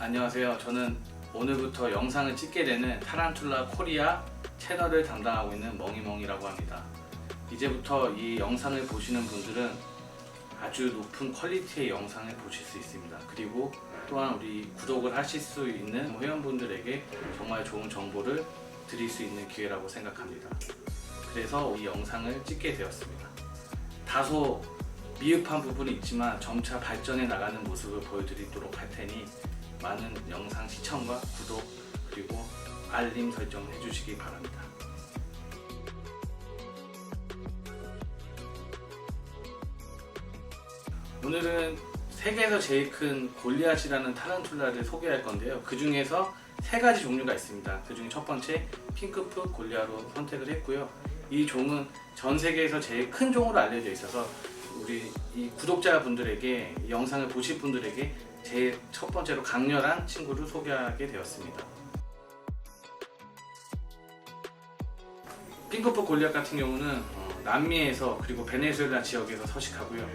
안녕하세요. 저는 오늘부터 영상을 찍게 되는 타란툴라 코리아 채널을 담당하고 있는 멍이멍이라고 합니다. 이제부터 이 영상을 보시는 분들은 아주 높은 퀄리티의 영상을 보실 수 있습니다. 그리고 또한 우리 구독을 하실 수 있는 회원분들에게 정말 좋은 정보를 드릴 수 있는 기회라고 생각합니다. 그래서 이 영상을 찍게 되었습니다. 다소 미흡한 부분이 있지만 점차 발전해 나가는 모습을 보여드리도록 할 테니 많은 영상 시청과 구독 그리고 알림 설정 해주시기 바랍니다. 오늘은 세계에서 제일 큰 골리앗이라는 타란툴라를 소개할 건데요. 그 중에서 세 가지 종류가 있습니다. 그 중에 첫 번째 핑크풋 골리아로 선택을 했고요. 이 종은 전 세계에서 제일 큰 종으로 알려져 있어서 우리 이 구독자분들에게 이 영상을 보실 분들에게 제일 첫 번째로 강렬한 친구를 소개하게 되었습니다. 핑크풋 골리앗 같은 경우는 어, 남미에서 그리고 베네수엘라 지역에서 서식하고요.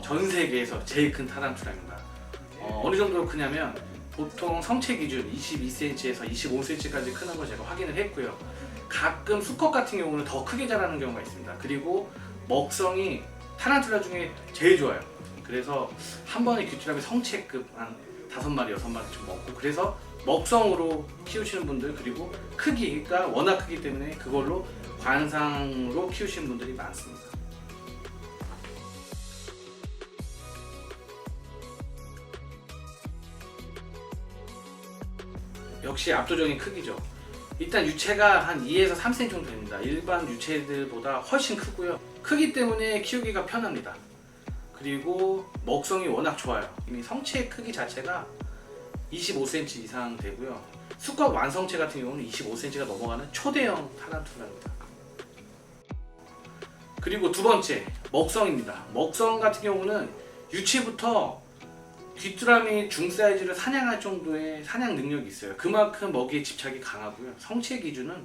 전 세계에서 제일 큰 타란툴라입니다. 어, 어느 정도로 크냐면 보통 성체 기준 22cm에서 25cm까지 크는 걸 제가 확인을 했고요. 가끔 수컷 같은 경우는 더 크게 자라는 경우가 있습니다. 그리고 먹성이 타란툴라 중에 제일 좋아요. 그래서 한 번에 귀뚜라미 성체급 한 다섯 마리 여섯 마리 좀 먹고 그래서 먹성으로 키우시는 분들 그리고 크기가 워낙 크기 때문에 그걸로 관상으로 키우시는 분들이 많습니다. 역시 압도적인 크기죠. 일단 유체가 한 2에서 3cm 정도 됩니다. 일반 유체들보다 훨씬 크고요. 크기 때문에 키우기가 편합니다. 그리고 먹성이 워낙 좋아요. 이미 성체 크기 자체가 25cm 이상 되고요. 수컷 완성체 같은 경우는 25cm가 넘어가는 초대형 타란툴라입니다. 그리고 두 번째 먹성입니다. 먹성 같은 경우는 유치부터 귀뚜라미 중 사이즈를 사냥할 정도의 사냥 능력이 있어요. 그만큼 먹이에 집착이 강하고요. 성체 기준은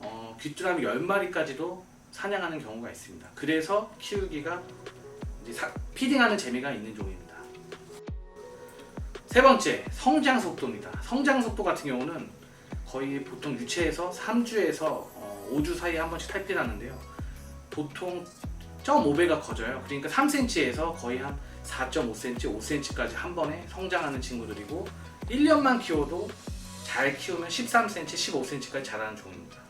어, 귀뚜라미 10마리까지도 사냥하는 경우가 있습니다. 그래서 키우기가 사- 피딩하는 재미가 있는 종입니다. 세 번째, 성장 속도입니다. 성장 속도 같은 경우는 거의 보통 유체에서 3주에서 5주 사이에 한 번씩 탈피하는데요. 보통 0.5배가 커져요. 그러니까 3cm에서 거의 한 4.5cm, 5cm까지 한 번에 성장하는 친구들이고 1년만 키워도 잘 키우면 13cm, 15cm까지 자라는 종입니다.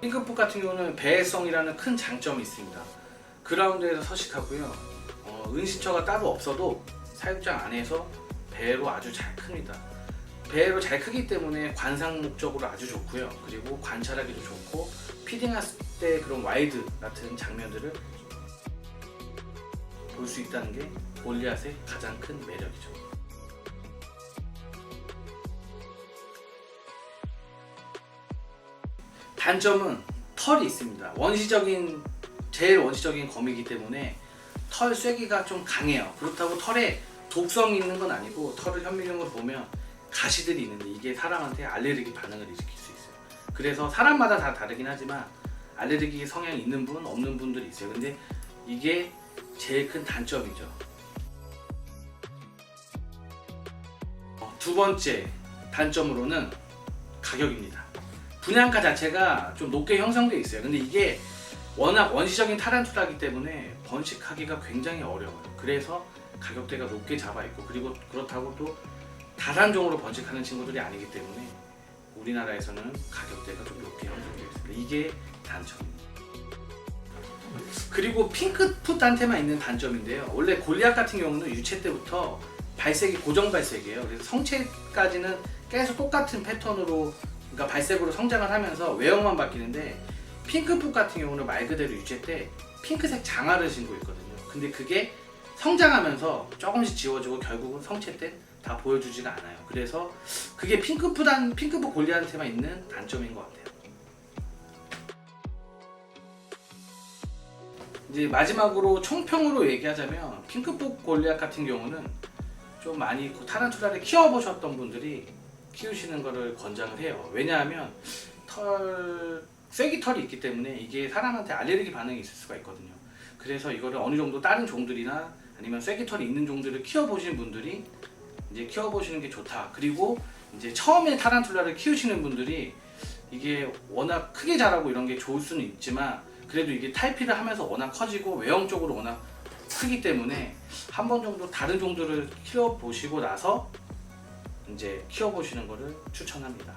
핑크풋 같은 경우는 배회성이라는 큰 장점이 있습니다. 그라운드에서 서식하고요. 어, 은신처가 따로 없어도 사육장 안에서 배로 아주 잘 큽니다. 배로 잘 크기 때문에 관상 목적으로 아주 좋고요. 그리고 관찰하기도 좋고 피딩했을 때 그런 와이드 같은 장면들을 볼 수 있다는 게 골리앗의 가장 큰 매력이죠. 단점은 털이 있습니다. 원시적인 제일 원시적인 거미이기 때문에 털 쐐기가 좀 강해요. 그렇다고 털에 독성이 있는 건 아니고 털을 현미경으로 보면 가시들이 있는데 이게 사람한테 알레르기 반응을 일으킬 수 있어요. 그래서 사람마다 다 다르긴 하지만 알레르기 성향이 있는 분, 없는 분들이 있어요. 근데 이게 제일 큰 단점이죠. 어, 두 번째 단점으로는 가격입니다. 분양가 자체가 좀 높게 형성되어 있어요. 근데 이게 워낙 원시적인 타란툴라기 때문에 번식하기가 굉장히 어려워요. 그래서 가격대가 높게 잡아 있고 그리고 그렇다고 또 다단종으로 번식하는 친구들이 아니기 때문에 우리나라에서는 가격대가 좀 높게 형성되어 있습니다. 이게 단점입니다. 그리고 핑크풋한테만 있는 단점인데요. 원래 골리앗 같은 경우는 유체 때부터 발색이 고정 발색이에요. 그래서 성체까지는 계속 똑같은 패턴으로 그러니까 발색으로 성장을 하면서 외형만 바뀌는데 핑크풋 같은 경우는 말 그대로 유체 때 핑크색 장화를 신고 있거든요. 근데 그게 성장하면서 조금씩 지워지고 결국은 성체 때 다 보여주지가 않아요. 그래서 그게 핑크풋한 핑크풋 골리앗한테만 있는 단점인 것 같아요. 이제 마지막으로 총평으로 얘기하자면 핑크풋 골리앗 같은 경우는 좀 많이 그 타란툴라를 키워보셨던 분들이 키우시는 거를 권장을 해요. 왜냐하면 털 쐐기 털이 있기 때문에 이게 사람한테 알레르기 반응이 있을 수가 있거든요. 그래서 이거를 어느 정도 다른 종들이나 아니면 쐐기 털이 있는 종들을 키워보신 분들이 이제 키워보시는 게 좋다. 그리고 이제 처음에 타란툴라를 키우시는 분들이 이게 워낙 크게 자라고 이런 게 좋을 수는 있지만 그래도 이게 탈피를 하면서 워낙 커지고 외형적으로 워낙 크기 때문에 한 번 정도 다른 종들을 키워보시고 나서 이제 키워보시는 거를 추천합니다.